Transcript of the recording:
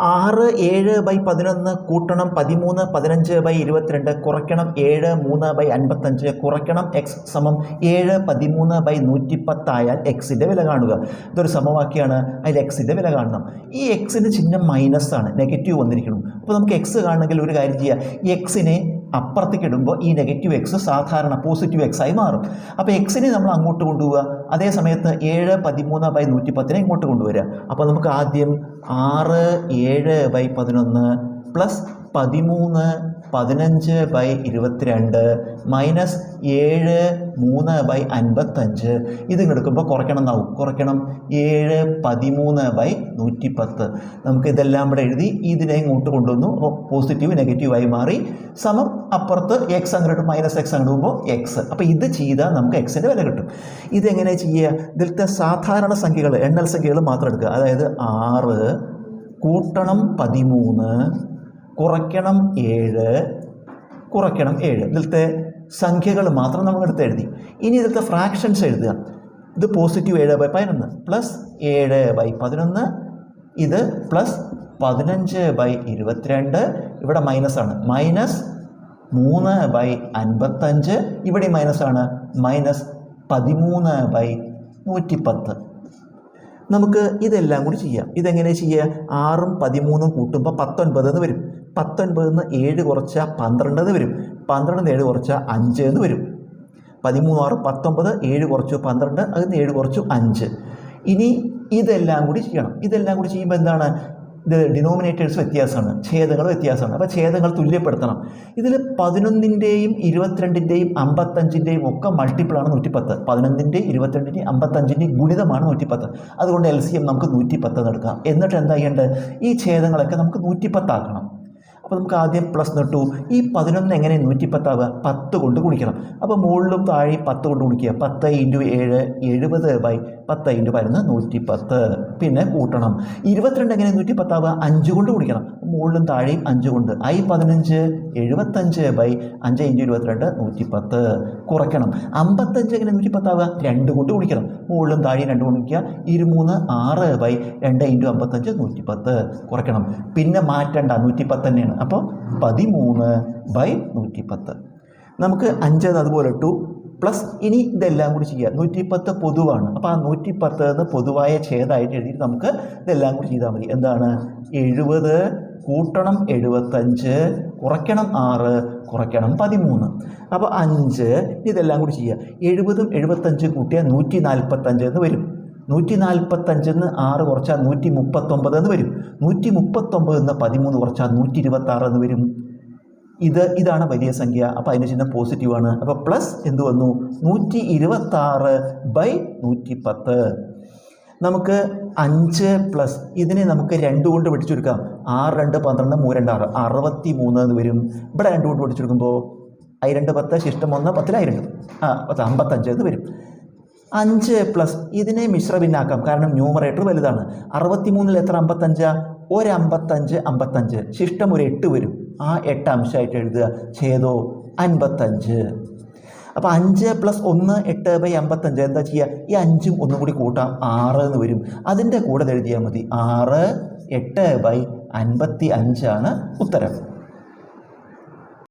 ആറ് ഏഴ് ബൈ പതിനൊന്ന് കൂട്ടണം പതിമൂന്ന് പതിനഞ്ച് ബൈ ഇരുപത്തിരണ്ട് കുറയ്ക്കണം ഏഴ് മൂന്ന് ബൈ അൻപത്തഞ്ച് കുറയ്ക്കണം എക്സ് സമം ഏഴ് പതിമൂന്ന് ബൈ നൂറ്റിപ്പത്തായാൽ എക്സിന്റെ വില കാണുക. ഇതൊരു സമവാക്യമാണ്. അതിൽ എക്സിന്റെ വില കാണണം. ഈ എക്സിന്റെ ചിഹ്നം മൈനസ് ആണ്. നെഗറ്റീവ് വന്നിരിക്കണം അപ്പോൾ നമുക്ക് എക്സ് കാണണമെങ്കിൽ ഒരു കാര്യം ചെയ്യുക എക്സിനെ അപ്പുറത്തേക്ക് ഇടുമ്പോൾ ഈ നെഗറ്റീവ് എക്സ് സാധാരണ പോസിറ്റീവ് എക്സ് ആയി മാറും. അപ്പോൾ എക്സിനെ നമ്മൾ അങ്ങോട്ട് കൊണ്ടുപോവുക. അതേ സമയത്ത് ഏഴ് പതിമൂന്ന് ബൈ നൂറ്റി പത്തിനെ ഇങ്ങോട്ട് കൊണ്ടുവരിക. അപ്പോൾ നമുക്ക് ആദ്യം ആറ് ഏഴ് ബൈ പതിനൊന്ന് പ്ലസ് പതിമൂന്ന് പതിനഞ്ച് ബൈ ഇരുപത്തിരണ്ട് മൈനസ് ഏഴ് മൂന്ന് ബൈ അൻപത്തഞ്ച്. ഇത് എടുക്കുമ്പോൾ കുറയ്ക്കണം എന്നാവും കുറയ്ക്കണം. ഏഴ് പതിമൂന്ന് ബൈ നൂറ്റി പത്ത് നമുക്ക് ഇതെല്ലാം ഇവിടെ എഴുതി ഇതിനെ ഇങ്ങോട്ട് കൊണ്ടുവന്നു. അപ്പോൾ പോസിറ്റീവ് നെഗറ്റീവായി മാറി. സമം അപ്പുറത്ത് എക്സ് അങ്ങോട്ട് മൈനസ് എക്സ് അങ്ങോട്ട് പോകുമ്പോൾ എക്സ് അപ്പോൾ ഇത് ചെയ്താൽ നമുക്ക് എക്സിന്റെ വില കിട്ടും. ഇതെങ്ങനെ ചെയ്യുക? ഇതിലത്തെ സാധാരണ സംഖ്യകൾ എണ്ണൽ സംഖ്യകൾ മാത്രം എടുക്കുക. അതായത് ആറ് കൂട്ടണം പതിമൂന്ന് കുറയ്ക്കണം ഏഴ് കുറയ്ക്കണം ഏഴ്. ഇതിലത്തെ സംഖ്യകൾ മാത്രം നമ്മൾ എടുത്ത് എഴുതി. ഇനി ഇതിലത്തെ ഫ്രാക്ഷൻസ് എഴുതുക. ഇത് പോസിറ്റീവ് ഏഴ് ബൈ പതിനൊന്ന് പ്ലസ് ഏഴ് ബൈ പതിനൊന്ന് ഇത് പ്ലസ് പതിനഞ്ച് ബൈ ഇരുപത്തിരണ്ട്. ഇവിടെ മൈനസ് ആണ്. മൈനസ് മൂന്ന് ബൈ അൻപത്തഞ്ച്. ഇവിടെ മൈനസ് ആണ്. മൈനസ് പതിമൂന്ന് ബൈ നൂറ്റിപ്പത്ത്. നമുക്ക് ഇതെല്ലാം കൂടി ചെയ്യാം. ഇതെങ്ങനെ ചെയ്യുക? ആറും പതിമൂന്നും കൂട്ടുമ്പോൾ പത്തൊൻപത് എന്ന് വരും. പത്തൊൻപത് നിന്ന് ഏഴ് കുറച്ചാൽ പന്ത്രണ്ട് എന്ന് വരും. പന്ത്രണ്ട് ഏഴ് കുറച്ചാൽ അഞ്ച് എന്ന് വരും. പതിമൂന്ന് ആറ് പത്തൊമ്പത് ഏഴ് കുറച്ചു പന്ത്രണ്ട് അതിൽ നിന്ന് ഏഴ് കുറച്ചു അഞ്ച്. ഇനി ഇതെല്ലാം കൂടി ചെയ്യണം. ഇതെല്ലാം കൂടി ചെയ്യുമ്പോൾ എന്താണ്? ഇത് ഡിനോമിനേറ്റേഴ്സ് വ്യത്യാസമാണ് ഛേദങ്ങൾ വ്യത്യാസമാണ്. അപ്പോൾ ഛേദങ്ങൾ തുല്യപ്പെടുത്തണം. ഇതിൽ പതിനൊന്നിന്റെയും ഇരുപത്തിരണ്ടിന്റെയും അമ്പത്തഞ്ചിന്റെയും ഒക്കെ മൾട്ടിപ്പിളാണ് നൂറ്റിപ്പത്ത്. പതിനൊന്നിന്റെയും ഇരുപത്തിരണ്ടിന്റെയും അമ്പത്തഞ്ചിന്റെയും ഗുണിതമാണ് നൂറ്റിപ്പത്ത്. അതുകൊണ്ട് എൽ സി എം നമുക്ക് നൂറ്റിപ്പത്ത് എടുക്കാം. എന്നിട്ട് എന്താ ചെയ്യേണ്ടത്? ഈ ഛേദങ്ങളൊക്കെ നമുക്ക് നൂറ്റിപ്പത്താക്കണം. അപ്പോൾ നമുക്ക് ആദ്യം പ്ലസ് നട്ടു ഈ പതിനൊന്ന് എങ്ങനെ നൂറ്റി പത്താവുക പത്ത് കൊണ്ട് ഗുണിക്കണം. അപ്പോൾ മുകളിലും താഴെ പത്ത് കൊണ്ട് ഗുണിക്കുക. പത്ത് ഇന്റു ഏഴ് എഴുപത് ബൈ പത്ത് ഇന്റു പതിനൊന്ന് നൂറ്റി പത്ത് പിന്നെ കൂട്ടണം. ഇരുപത്തിരണ്ട് എങ്ങനെ നൂറ്റി പത്താവുക അഞ്ച് കൊണ്ട് ഗുണിക്കണം. മുകളിലും താഴെയും അഞ്ച് കൊണ്ട്. ഐ പതിനഞ്ച് എഴുപത്തഞ്ച് ബൈ അഞ്ച് ഇന്റു ഇരുപത്തിരണ്ട് നൂറ്റി പത്ത് കുറയ്ക്കണം. അമ്പത്തഞ്ച് എങ്ങനെ നൂറ്റി പത്താവുക രണ്ട് കൊണ്ട് ഗുണിക്കണം. മുകളിലും താഴെയും രണ്ട് കൊണ്ട് ഗുണിക്കുക. ഇരുമൂന്ന് ആറ് ബൈ രണ്ട് ഇന്റു അമ്പത്തഞ്ച് നൂറ്റി പത്ത് കുറയ്ക്കണം. പിന്നെ മാറ്റണ്ട. നൂറ്റി പത്ത് തന്നെയാണ്. അപ്പോൾ പതിമൂന്ന് ബൈ നൂറ്റിപ്പത്ത്. നമുക്ക് അഞ്ച് അതുപോലെ ടു പ്ലസ് ഇനി ഇതെല്ലാം കൂടി ചെയ്യുക നൂറ്റിപ്പത്ത് പൊതുവാണ്. അപ്പോൾ ആ നൂറ്റിപ്പത്ത് എന്ന് പൊതുവായ ഛേദമായിട്ട് എഴുതിയിട്ട് നമുക്ക് ഇതെല്ലാം കൂടി ചെയ്താൽ മതി. എന്താണ്? എഴുപത് കൂട്ടണം എഴുപത്തഞ്ച് കുറയ്ക്കണം ആറ് കുറയ്ക്കണം പതിമൂന്ന്. അപ്പോൾ അഞ്ച് ഇതെല്ലാം കൂടി ചെയ്യുക എഴുപതും എഴുപത്തഞ്ചും കൂട്ടിയാൽ നൂറ്റി നാൽപ്പത്തഞ്ച് എന്ന് വരും. നൂറ്റി നാൽപ്പത്തഞ്ചെന്ന് ആറ് കുറച്ചാൽ നൂറ്റി മുപ്പത്തൊമ്പത് എന്ന് വരും. നൂറ്റി മുപ്പത്തൊമ്പത് എന്ന് പതിമൂന്ന് കുറച്ചാൽ നൂറ്റി ഇരുപത്താറ് എന്ന് വരും. ഇത് ഇതാണ് വലിയ സംഖ്യ. അപ്പോൾ അതിന്റെ ചിഹ്നം പോസിറ്റീവാണ് അപ്പോൾ പ്ലസ് എന്ത് വന്നു? നൂറ്റി ഇരുപത്താറ് ബൈ നൂറ്റി പത്ത് നമുക്ക് അഞ്ച് പ്ലസ് ഇതിനെ നമുക്ക് രണ്ട് കൊണ്ട് പിടിച്ചെടുക്കാം ആറ് രണ്ട് പന്ത്രണ്ട് മൂന്ന് രണ്ട് ആറ്. അറുപത്തി മൂന്ന് എന്ന് വരും. ഇവിടെ രണ്ട് കൊണ്ട് പിടിച്ചെടുക്കുമ്പോൾ ഐ രണ്ട് പത്ത് ശിഷ്ടം ഒന്ന് പത്തിലായി രണ്ട്. ആ പത്ത് അമ്പത്തഞ്ച് എന്ന് വരും. അഞ്ച് പ്ലസ് ഇതിനെ മിശ്ര ഭിന്നാക്കാം. കാരണം ന്യൂമറേറ്റർ വലുതാണ്. അറുപത്തി മൂന്നിൽ എത്ര അമ്പത്തഞ്ചാ? ഒരു അമ്പത്തഞ്ച്. അമ്പത്തഞ്ച് ശിഷ്ടം ഒരു എട്ട് വരും. ആ എട്ട് അംശമായിട്ട് എഴുതുക. ഛേദോ അൻപത്തഞ്ച്. അപ്പോൾ അഞ്ച് പ്ലസ് ഒന്ന് എട്ട് ബൈ അമ്പത്തഞ്ച്. എന്താ ചെയ്യുക ഈ അഞ്ചും ഒന്നും കൂടി കൂട്ടാം. ആറ് എന്ന് വരും. അതിന്റെ കൂടെ എഴുതിയാൽ മതി. ആറ് എട്ട് ബൈ അൻപത്തി അഞ്ചാണ് ഉത്തരം.